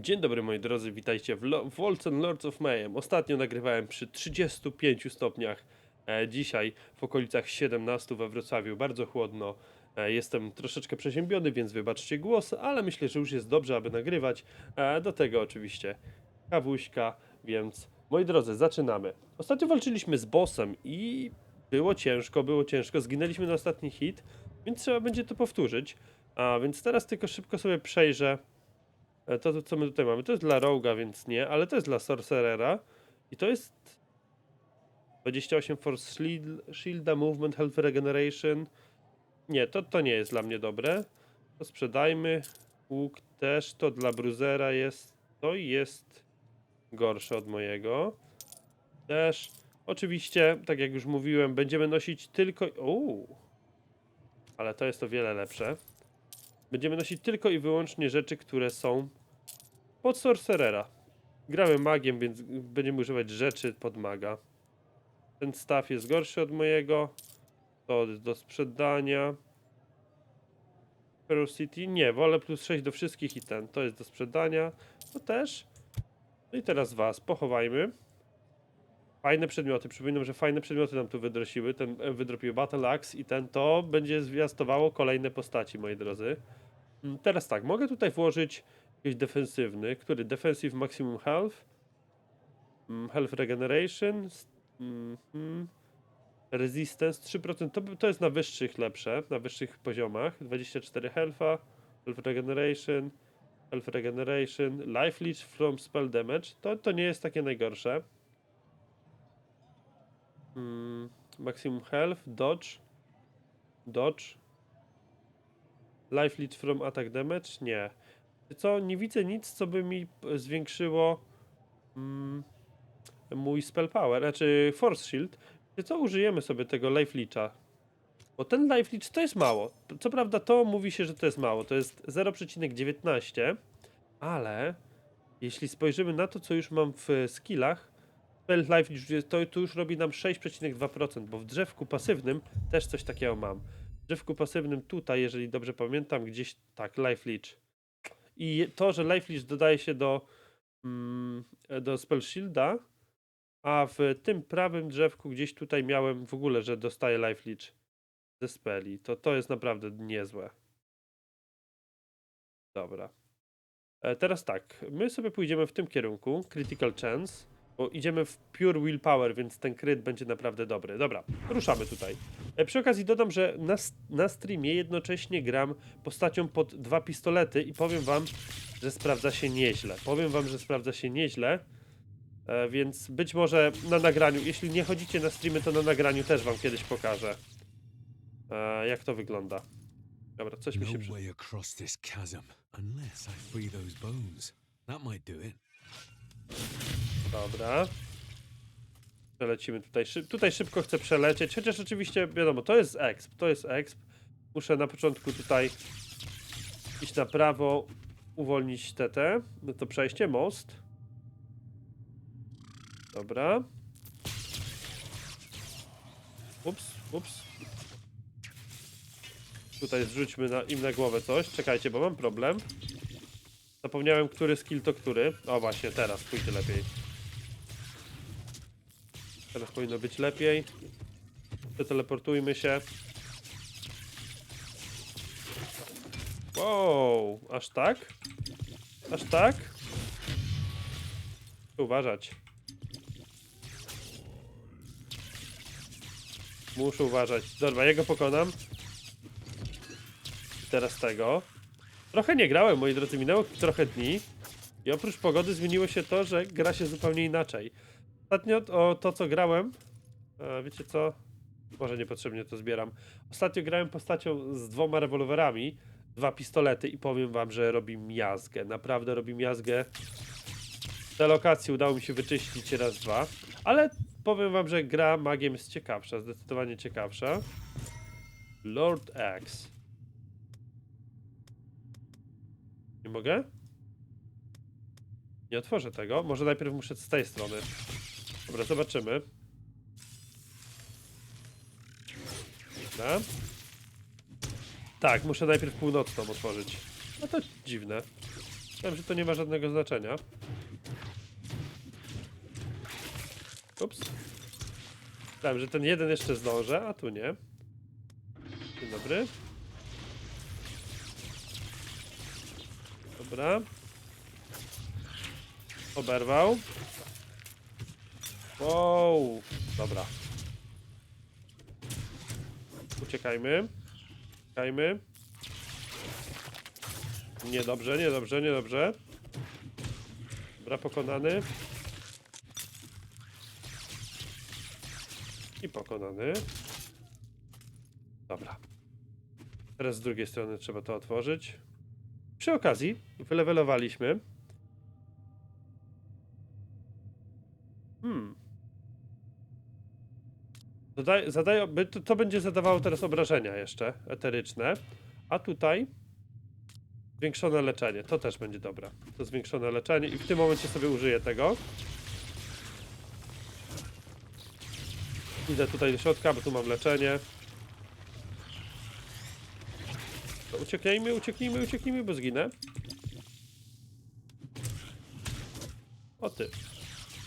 Dzień dobry moi drodzy, witajcie w, Lo- Lords of Mayhem. Ostatnio nagrywałem przy 35 stopniach, e, dzisiaj w okolicach 17 we Wrocławiu, bardzo chłodno. E, jestem troszeczkę przeziębiony, więc wybaczcie głos, ale myślę, że już jest dobrze, aby nagrywać. E, do tego oczywiście kawuśka, więc moi drodzy, zaczynamy. Ostatnio walczyliśmy z bossem i było ciężko, było ciężko, zginęliśmy na ostatni hit, więc trzeba będzie to powtórzyć. A więc teraz tylko szybko sobie przejrzę To, to, co my tutaj mamy, to jest dla Roga, więc nie, ale to jest dla Sorcerera. I to jest 28 Force Shield, Shielda, Movement, Health Regeneration. Nie, to, to nie jest dla mnie dobre. To sprzedajmy. Łuk też, to dla Bruzera jest. To jest gorsze od mojego. Też. Oczywiście, tak jak już mówiłem, będziemy nosić tylko... Uuu. Ale to jest o wiele lepsze. Będziemy nosić tylko i wyłącznie rzeczy, które są pod Sorcerera. Gramy magiem, więc będziemy używać rzeczy pod maga. Ten staw jest gorszy od mojego. To do sprzedania. Ferocity? Nie, wolę plus 6 do wszystkich i ten. To jest do sprzedania. To też. No i teraz was pochowajmy. Fajne przedmioty. Przypominam, że fajne przedmioty nam tu wydrosiły. Ten e, wydropił Battle Axe i ten to będzie zwiastowało kolejne postaci, moi drodzy. Mm, Teraz tak, mogę tutaj włożyć jakiś defensywny, który? Defensive maximum health, mm, health regeneration, mhm, resistance 3%, to, to jest na wyższych lepsze, na wyższych poziomach, 24 health'a, health regeneration, health regeneration, life leech from spell damage, to, to nie jest takie najgorsze. Mm, maximum health, dodge, dodge, Life lead from attack damage? Nie. Co? Nie widzę nic, co by mi p- zwiększyło mm, mój spell power, znaczy force shield. Co? Użyjemy sobie tego life leecha. Bo ten life leech to jest mało. Co prawda to mówi się, że to jest mało. To jest 0,19, ale jeśli spojrzymy na to, co już mam w skillach, spell life leech to, to już robi nam 6,2%, bo w drzewku pasywnym też coś takiego mam drzewku pasywnym tutaj, jeżeli dobrze pamiętam, gdzieś tak, Life Leech. I to, że Life Leech dodaje się do, mm, do Spell Shielda, a w tym prawym drzewku gdzieś tutaj miałem w ogóle, że dostaję Life Leech ze speli. To, to jest naprawdę niezłe. Dobra. E, teraz tak, my sobie pójdziemy w tym kierunku, Critical Chance, bo idziemy w Pure Willpower, więc ten kryt będzie naprawdę dobry. Dobra, ruszamy tutaj. E, Przy okazji dodam, że na, na streamie jednocześnie gram postacią pod dwa pistolety i powiem wam, że sprawdza się nieźle. Powiem wam, że sprawdza się nieźle, e, więc być może na nagraniu, jeśli nie chodzicie na streamy, to na nagraniu też wam kiedyś pokażę, e, jak to wygląda. Dobra, coś mi się No przy... unless I free those bones. That might do it. Dobra. Przelecimy tutaj. Szyb... Tutaj szybko chcę przelecieć, chociaż oczywiście wiadomo, to jest exp, to jest exp. Muszę na początku tutaj iść na prawo, uwolnić TT. No to przejście, most. Dobra. Ups, ups. Tutaj zrzućmy na, im na głowę coś. Czekajcie, bo mam problem. Zapomniałem, który skill to który. O właśnie, teraz pójdzie lepiej. Teraz powinno być lepiej. Przeteleportujmy się. Wow, aż tak? Aż tak? Uważać. Muszę uważać. Dobra, ja go pokonam. Teraz tego. Trochę nie grałem, moi drodzy, minęło trochę dni. I oprócz pogody zmieniło się to, że gra się zupełnie inaczej. Ostatnio o to, co grałem, a wiecie co? Może niepotrzebnie to zbieram. Ostatnio grałem postacią z dwoma rewolwerami, dwa pistolety i powiem wam, że robi miazgę. Naprawdę robi miazgę. Te lokacje udało mi się wyczyścić raz, dwa, ale powiem wam, że gra magiem jest ciekawsza, zdecydowanie ciekawsza. Lord X. Nie mogę? Nie otworzę tego. Może najpierw muszę z tej strony. Dobra, zobaczymy. Dobra. Tak, muszę najpierw północną otworzyć. No to dziwne. Myślałem, że to nie ma żadnego znaczenia. Ups. Myślałem, że ten jeden jeszcze zdążę, a tu nie. Dzień dobry. Dobra. Oberwał. Wow. Dobra. Uciekajmy. Uciekajmy. Niedobrze, niedobrze, niedobrze. Dobra, pokonany. I pokonany. Dobra. Teraz z drugiej strony trzeba to otworzyć. Przy okazji wylewelowaliśmy. Hmm. Zadaj, zadaje, by- to, to będzie zadawało teraz obrażenia jeszcze eteryczne. A tutaj zwiększone leczenie. To też będzie dobre. To zwiększone leczenie i w tym momencie sobie użyję tego. Idę tutaj do środka, bo tu mam leczenie. To uciekajmy, ucieknijmy, ucieknijmy, bo zginę. O ty.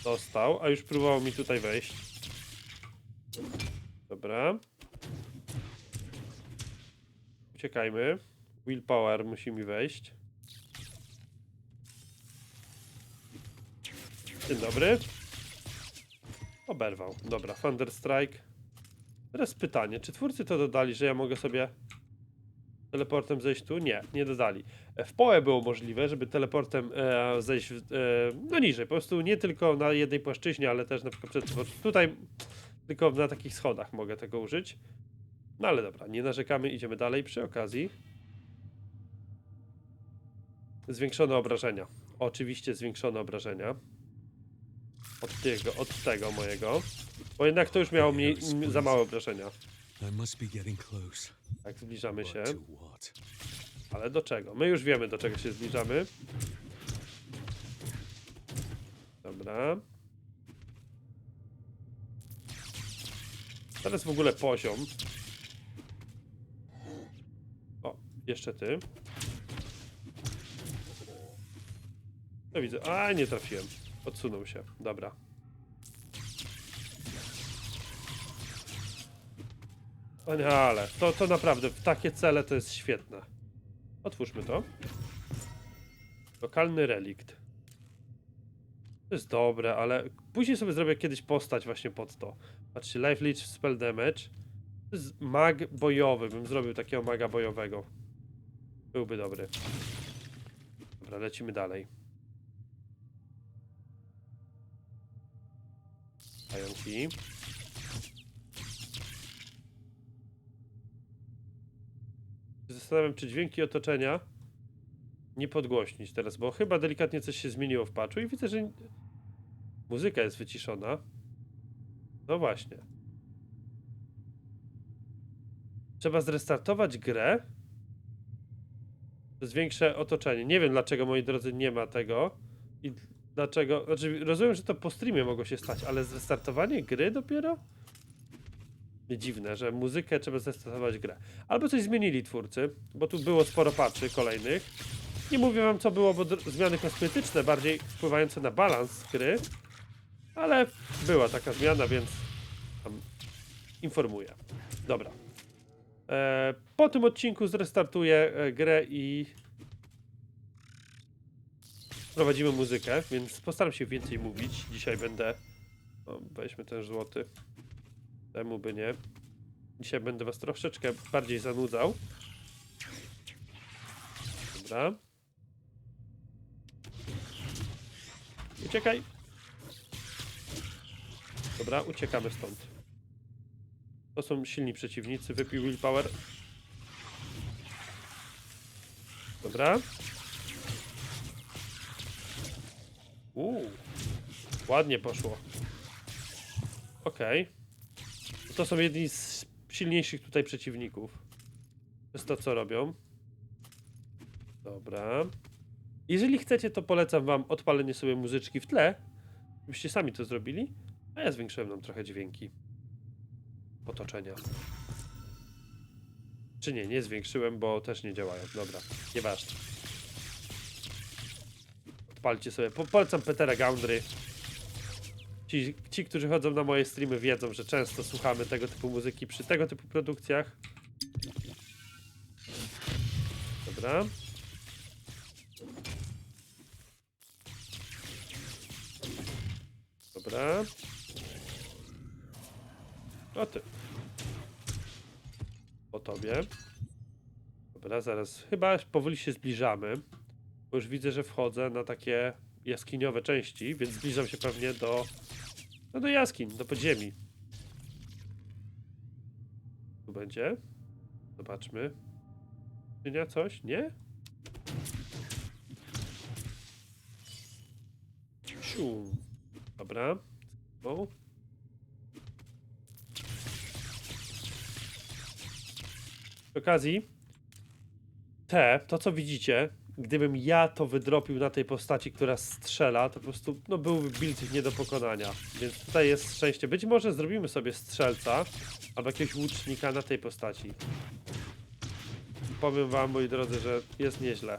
Dostał, a już próbował mi tutaj wejść. Dobra. Uciekajmy. Willpower musi mi wejść. Dzień dobry. Oberwał. Dobra, Thunder Strike. Teraz pytanie, czy twórcy to dodali, że ja mogę sobie teleportem zejść tu? Nie, nie dodali. E, W PoE było możliwe, żeby teleportem e, zejść e, no niżej, po prostu nie tylko na jednej płaszczyźnie, ale też na przykład tutaj tylko na takich schodach mogę tego użyć. No ale dobra, nie narzekamy, idziemy dalej przy okazji. Zwiększone obrażenia. Oczywiście zwiększone obrażenia. Od tego, od tego mojego. Bo jednak to już miało mniej, m- za małe obrażenia. Tak, zbliżamy się. Ale do czego? My już wiemy, do czego się zbliżamy. Dobra. Teraz w ogóle poziom. O, jeszcze ty. No widzę. A, nie trafiłem. Odsunął się. Dobra. Ale to, to naprawdę, w takie cele to jest świetne. Otwórzmy to. Lokalny relikt. To jest dobre, ale później sobie zrobię kiedyś postać właśnie pod to. Patrzcie, life leech spell damage. Mag bojowy, bym zrobił takiego maga bojowego. Byłby dobry. Dobra, lecimy dalej. Pająki. Zastanawiam, czy dźwięki otoczenia nie podgłośnić teraz, bo chyba delikatnie coś się zmieniło w patchu i widzę, że muzyka jest wyciszona. No właśnie. Trzeba zrestartować grę. Większe otoczenie. Nie wiem dlaczego, moi drodzy, nie ma tego. I dlaczego. Znaczy, rozumiem, że to po streamie mogło się stać, ale zrestartowanie gry dopiero? Dziwne, że muzykę trzeba zrestartować grę. Albo coś zmienili twórcy, bo tu było sporo patchy kolejnych. Nie mówię wam co było, bo zmiany kosmetyczne bardziej wpływające na balans gry. Ale była taka zmiana, więc tam informuję. Dobra. E, po tym odcinku zrestartuję e, grę i prowadzimy muzykę, więc postaram się więcej mówić. Dzisiaj będę. O, weźmy ten złoty. Temu by nie. Dzisiaj będę was troszeczkę bardziej zanudzał. Dobra. Uciekaj. Dobra, uciekamy stąd. To są silni przeciwnicy. Wypij willpower. Dobra. Uuu. Ładnie poszło. Okej. To są jedni z silniejszych tutaj przeciwników. To jest to, co robią. Dobra. Jeżeli chcecie, to polecam wam odpalenie sobie muzyczki w tle. Byście sami to zrobili. A ja zwiększyłem nam trochę dźwięki. Otoczenia. Czy nie, nie zwiększyłem, bo też nie działają. Dobra, nieważne. odpalcie sobie. Po, polecam Petera Gaundry. Ci, ci, którzy chodzą na moje streamy wiedzą, że często słuchamy tego typu muzyki przy tego typu produkcjach. Dobra. Dobra. O ty. Po tobie. Dobra, zaraz. Chyba powoli się zbliżamy. Bo już widzę, że wchodzę na takie jaskiniowe części, więc zbliżam się pewnie do. No do jaskiń, do podziemi. Tu będzie. Zobaczmy. Czynia coś? Nie? Siu. Dobra. O. Przy okazji, te, to co widzicie, gdybym ja to wydropił na tej postaci, która strzela, to po prostu no, byłby build nie do pokonania. Więc tutaj jest szczęście. Być może zrobimy sobie strzelca albo jakiegoś łucznika na tej postaci. Powiem wam, moi drodzy, że jest nieźle.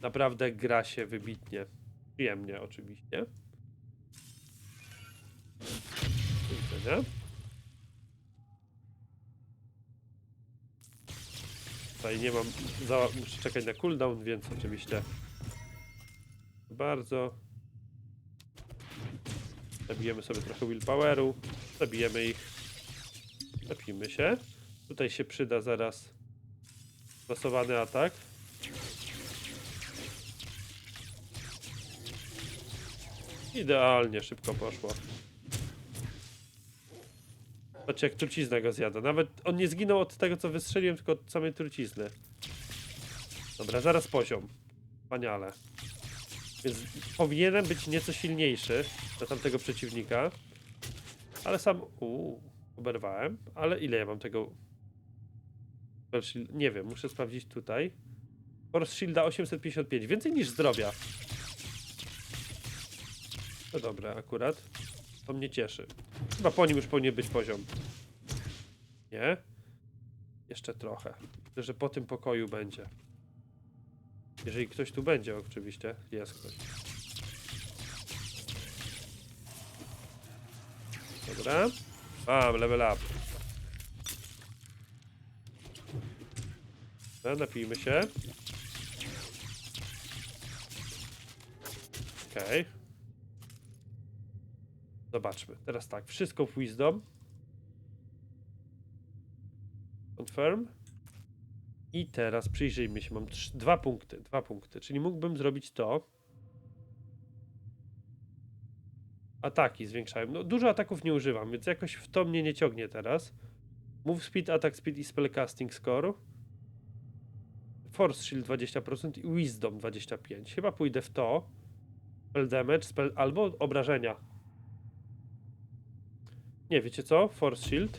Naprawdę gra się wybitnie. Przyjemnie oczywiście. Do widzenia. Tutaj nie mam, za, muszę czekać na cooldown, więc oczywiście bardzo. Zabijemy sobie trochę willpoweru, zabijemy ich, napijmy się. Tutaj się przyda zaraz stosowany atak. Idealnie, szybko poszło. Patrzcie, jak trucizna go zjada. Nawet on nie zginął od tego, co wystrzeliłem, tylko od samej trucizny. Dobra, zaraz poziom. Wspaniale. Więc powinienem być nieco silniejszy na tamtego przeciwnika. Ale sam... Uuu, oberwałem. Ale ile ja mam tego... Nie wiem, muszę sprawdzić tutaj. Force Shielda 855. Więcej niż zdrowia. To dobre akurat. To mnie cieszy. Chyba po nim już powinien być poziom. Nie? Jeszcze trochę. Myślę, że po tym pokoju będzie. Jeżeli ktoś tu będzie, oczywiście. Jest ktoś. Dobra. Mam, level up. Dobra, napijmy się. Okej. Zobaczmy. Teraz tak, wszystko w Wisdom. Confirm. I teraz przyjrzyjmy się. Mam dwa punkty, dwa punkty. Czyli mógłbym zrobić to. Ataki zwiększałem. No, dużo ataków nie używam, więc jakoś w to mnie nie ciągnie teraz. Move speed, attack speed i spellcasting score. Force shield 20% i wisdom 25. Chyba pójdę w to. Spell damage, spell albo obrażenia. Nie, wiecie co? Force Shield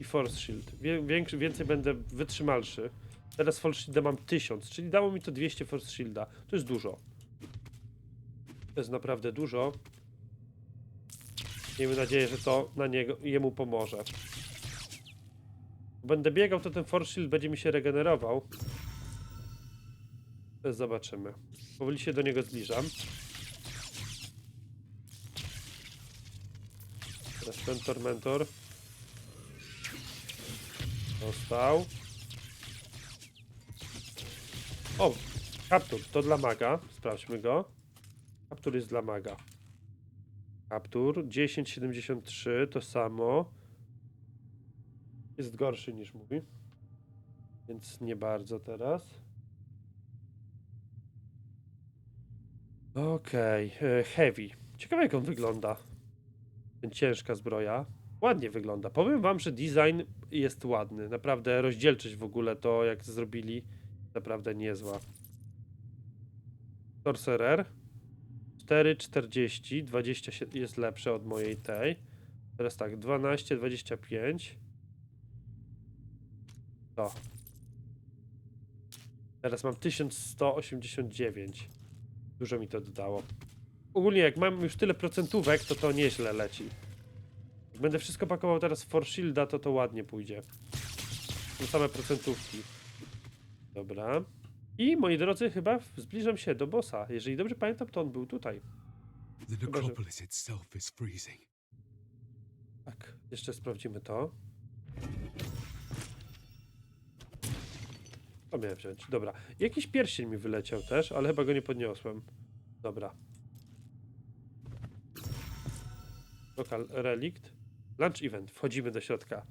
i Force Shield. Większy, więcej będę wytrzymalszy. Teraz Force Shielda mam 1000, czyli dało mi to 200 Force Shielda. To jest dużo. To jest naprawdę dużo. Miejmy nadzieję, że to na niego, jemu pomoże. Będę biegał, to ten Force Shield będzie mi się regenerował. Zobaczymy. Powoli się do niego zbliżam. Teraz ten tormentor. Dostał. O! Kaptur, to dla maga. Sprawdźmy go. Kaptur jest dla maga. Kaptur 1073 to samo. Jest gorszy niż mówi. Więc nie bardzo teraz. Okej, e, heavy. Ciekawe jak on wygląda. Ciężka zbroja. Ładnie wygląda. Powiem wam, że design jest ładny. Naprawdę rozdzielczość w ogóle to jak zrobili naprawdę niezła. Sorcerer 4,40 20 się- jest lepsze od mojej tej. Teraz tak, 12, 25. To. Teraz mam 1189. Dużo mi to dodało. Ogólnie jak mam już tyle procentówek, to to nieźle leci. Jak będę wszystko pakował teraz w For Shielda, to to ładnie pójdzie. Są same procentówki. Dobra. I moi drodzy, chyba zbliżam się do bossa. Jeżeli dobrze pamiętam, to on był tutaj. The necropolis itself is freezing. Tak, jeszcze sprawdzimy to. To miałem wziąć. Dobra. Jakiś pierścień mi wyleciał też, ale chyba go nie podniosłem. Dobra. Lokal relikt. Lunch event. Wchodzimy do środka.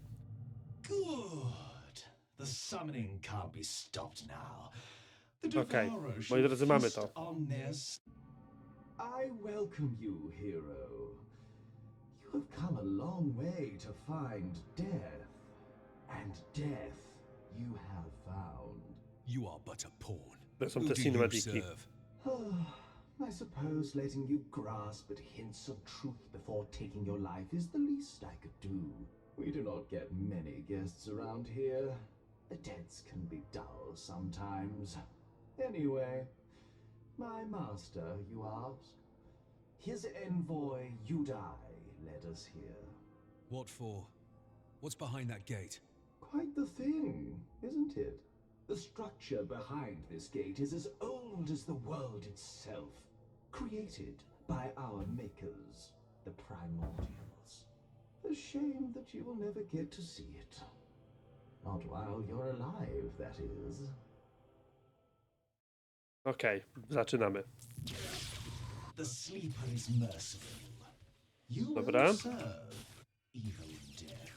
Good. The summoning can't be stopped now. The Okej, Devourer moi drodzy, mamy to. on their s- I welcome you, hero. You have come a long way to find death, and death you have found. You are but a pawn. To są Who do you serve? I suppose letting you grasp at hints of truth before taking your life is the least I could do. We do not get many guests around here. The deads can be dull sometimes. Anyway, my master, you ask? His envoy, Udai, led us here. What for? What's behind that gate? Quite the thing, isn't it? The structure behind this gate is as old as the world itself, created by our makers, the Primordials. A shame that you will never get to see it. Not while you're alive, that is. Okay, Okej, zaczynamy. The sleeper is merciful. You Dobra. will serve evil death.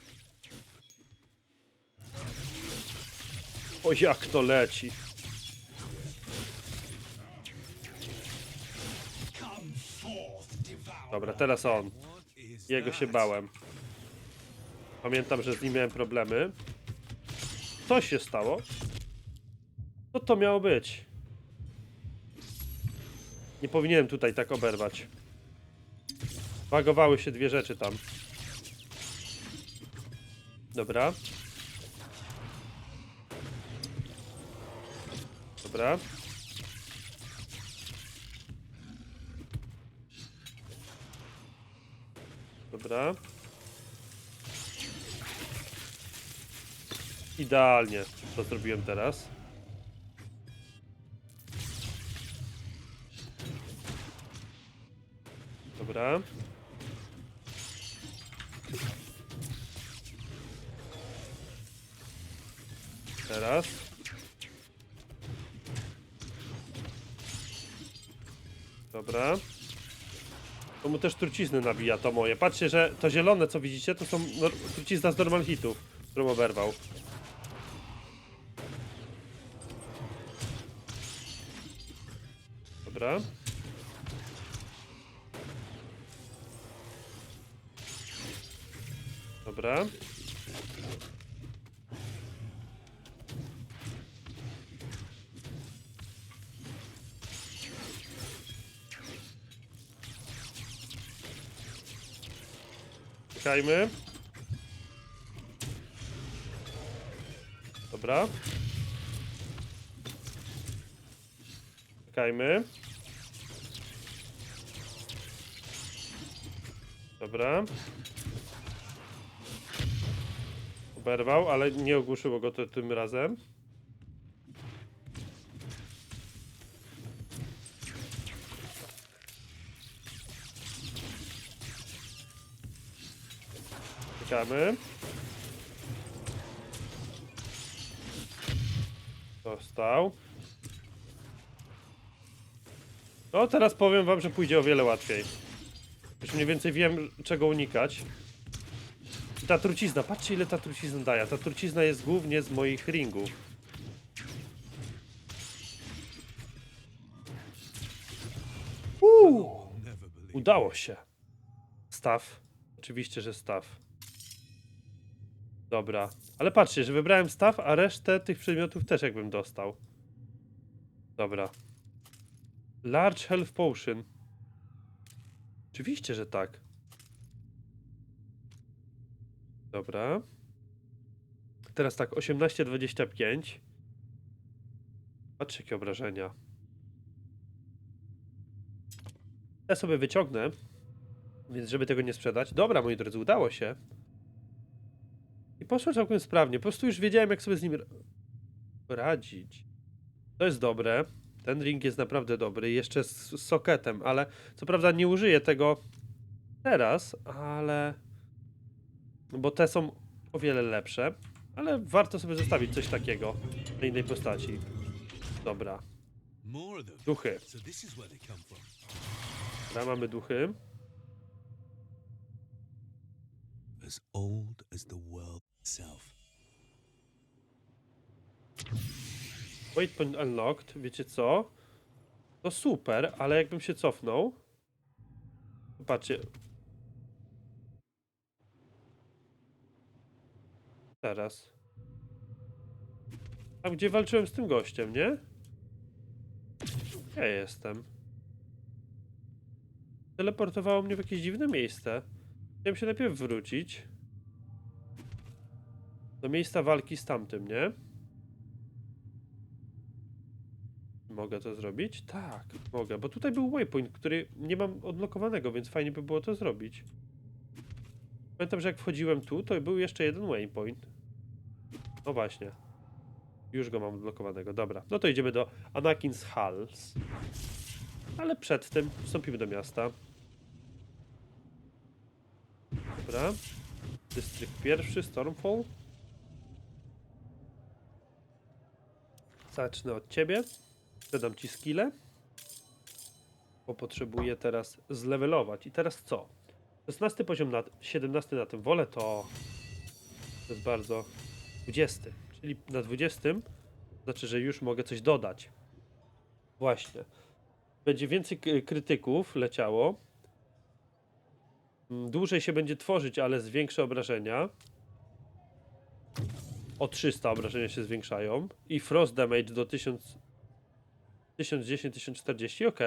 O jak to leci. Dobra, teraz on. Jego się bałem. Pamiętam, że z nim miałem problemy. Co się stało? Co to miało być? Nie powinienem tutaj tak oberwać. Bagowały się dwie rzeczy tam. Dobra. Dobra. Dobra. Idealnie to zrobiłem teraz. Dobra. Teraz. Dobra. To mu też trucizny nabija, to moje. Patrzcie, że to zielone, co widzicie, to są trucizna z normal hitów, którą oberwał. Dobra. Dobra. Czekajmy. Dobra. Czekajmy. Dobra. Oberwał, ale nie ogłuszyło go to tym razem. Czekamy. Dostał. No, teraz powiem wam, że pójdzie o wiele łatwiej. Już mniej więcej wiem, czego unikać. Ta trucizna, patrzcie ile ta trucizna daje. Ta trucizna jest głównie z moich ringów. Uuu, udało się. Staw. Oczywiście, że staw. Dobra. Ale patrzcie, że wybrałem staw, a resztę tych przedmiotów też jakbym dostał. Dobra. Large Health Potion. Oczywiście, że tak. Dobra. Teraz tak, 18-25. Patrzcie, jakie obrażenia. Ja sobie wyciągnę, więc żeby tego nie sprzedać. Dobra, moi drodzy, udało się. Poszło całkiem sprawnie. Po prostu już wiedziałem, jak sobie z nim ra- radzić. To jest dobre. Ten ring jest naprawdę dobry. Jeszcze z, sokietem, ale co prawda nie użyję tego teraz, ale. Bo te są o wiele lepsze. Ale warto sobie zostawić coś takiego na innej postaci. Dobra. Duchy. Dobra, mamy duchy. Itself. Waypoint unlocked. Wiecie co? To super, ale jakbym się cofnął. Zobaczcie. Teraz. Tam gdzie walczyłem z tym gościem, nie? Ja jestem. Teleportowało mnie w jakieś dziwne miejsce. Chciałem się najpierw wrócić. Do miejsca walki z tamtym, nie? Mogę to zrobić? Tak, mogę, bo tutaj był waypoint, który nie mam odblokowanego, więc fajnie by było to zrobić. Pamiętam, że jak wchodziłem tu, to był jeszcze jeden waypoint. No właśnie. Już go mam odblokowanego, dobra. No to idziemy do Anakin's Halls. Ale przed tym wstąpimy do miasta. Dobra. Dystrykt pierwszy, Stormfall. Zacznę od ciebie. Dodam ci skille. Bo potrzebuję teraz zlevelować. I teraz co? 16 poziom na 17 na tym. Wolę to. To jest bardzo 20. Czyli na 20 znaczy, że już mogę coś dodać. Właśnie. Będzie więcej krytyków leciało. Mm, Dłużej się będzie tworzyć, ale zwiększę obrażenia. O 300 obrażenia się zwiększają. I frost damage do 1000 1010, 1040, ok.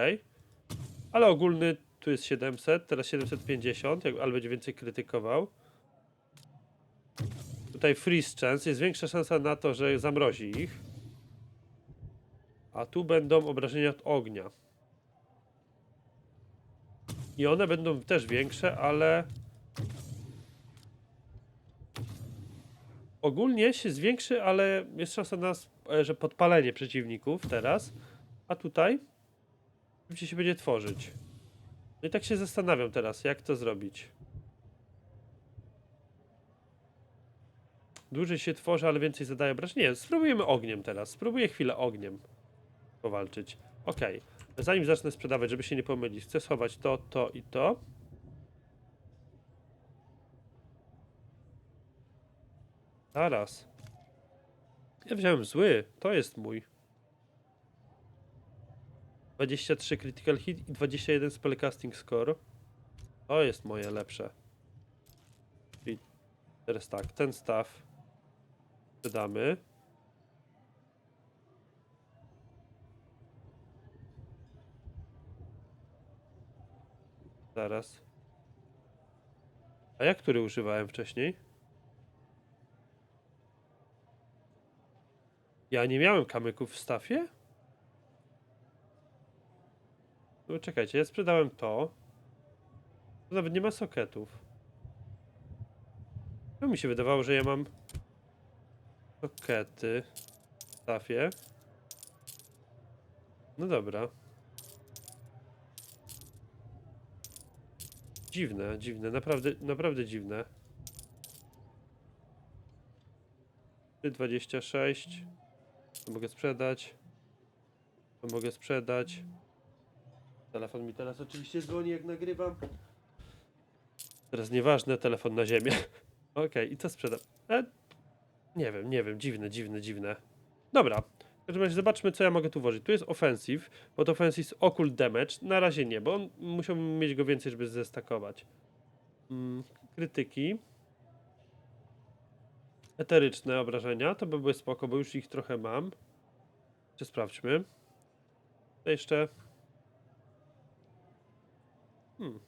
Ale ogólny tu jest 700, teraz 750, jak- ale będzie więcej krytykował. Tutaj freeze chance, jest większa szansa na to, że zamrozi ich. A tu będą obrażenia od ognia. I one będą też większe, ale... Ogólnie się zwiększy, ale jest szansa na, e, że podpalenie przeciwników teraz. A tutaj szybciej się będzie tworzyć. No i tak się zastanawiam teraz, jak to zrobić. Dłużej się tworzy, ale więcej zadaje obrażeń. Nie, spróbujemy ogniem teraz. Spróbuję chwilę ogniem powalczyć. Ok. Zanim zacznę sprzedawać, żeby się nie pomylić, chcę schować to, to i to. Zaraz. Ja wziąłem zły. To jest mój. 23 critical hit i 21 spellcasting score. To jest moje lepsze. I teraz tak, ten staw sprzedamy. Zaraz. A jak który używałem wcześniej? Ja nie miałem kamyków w stafie? No czekajcie, ja sprzedałem to. Nawet nie ma soketów. No mi się wydawało, że ja mam sokety w stafie. No dobra. Dziwne, dziwne, naprawdę, naprawdę dziwne. 26. To mogę sprzedać. To mogę sprzedać. Telefon mi teraz oczywiście dzwoni, jak nagrywam. Teraz nieważne, telefon na ziemię. Okej, i co sprzedam? E, nie wiem, nie wiem, dziwne, dziwne, dziwne. Dobra, w każdym razie zobaczmy, co ja mogę tu włożyć. Tu jest offensive, bo to offensive jest occult damage. Na razie nie, bo on, musiałbym mieć go więcej, żeby zestakować. Mm, krytyki. Eteryczne obrażenia, to by były spoko, bo już ich trochę mam. Czy sprawdźmy. To jeszcze... Hmm.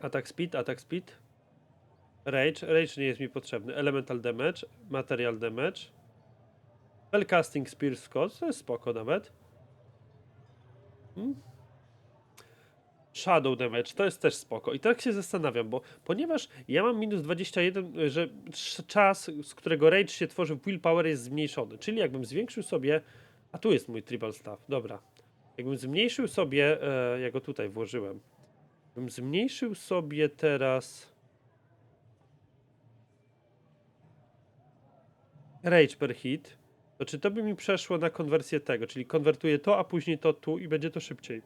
Attack speed, attack speed. Rage, rage nie jest mi potrzebny. Elemental damage, material damage. Spellcasting spear Scott, to jest spoko nawet. Hmm. Shadow Damage, to jest też spoko. I tak się zastanawiam, bo ponieważ ja mam minus 21, że sz- czas, z którego rage się tworzy w willpower jest zmniejszony. Czyli jakbym zwiększył sobie, a tu jest mój tribal staff, dobra. Jakbym zmniejszył sobie, e, ja go tutaj włożyłem. Bym zmniejszył sobie teraz rage per hit, to czy to by mi przeszło na konwersję tego, czyli konwertuję to, a później to tu i będzie to szybciej.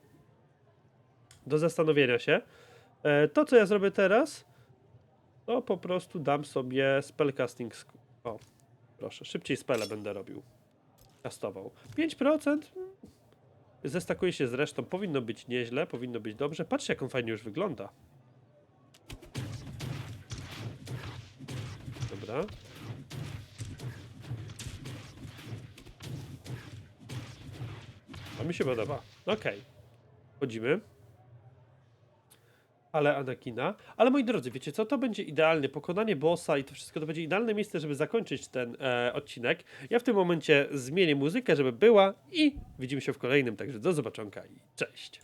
Do zastanowienia się. E, to, co ja zrobię teraz, to po prostu dam sobie spellcasting. O, proszę, szybciej spele będę robił. Kastował. 5%? Zestakuje się z resztą. Powinno być nieźle, powinno być dobrze. Patrzcie, jak on fajnie już wygląda. Dobra. A mi się podoba. Okej. Chodzimy. Ale Anakina. Ale moi drodzy, wiecie co? To będzie idealne. Pokonanie bossa i to wszystko to będzie idealne miejsce, żeby zakończyć ten e, odcinek. Ja w tym momencie zmienię muzykę, żeby była i widzimy się w kolejnym. Także do zobaczonka i cześć.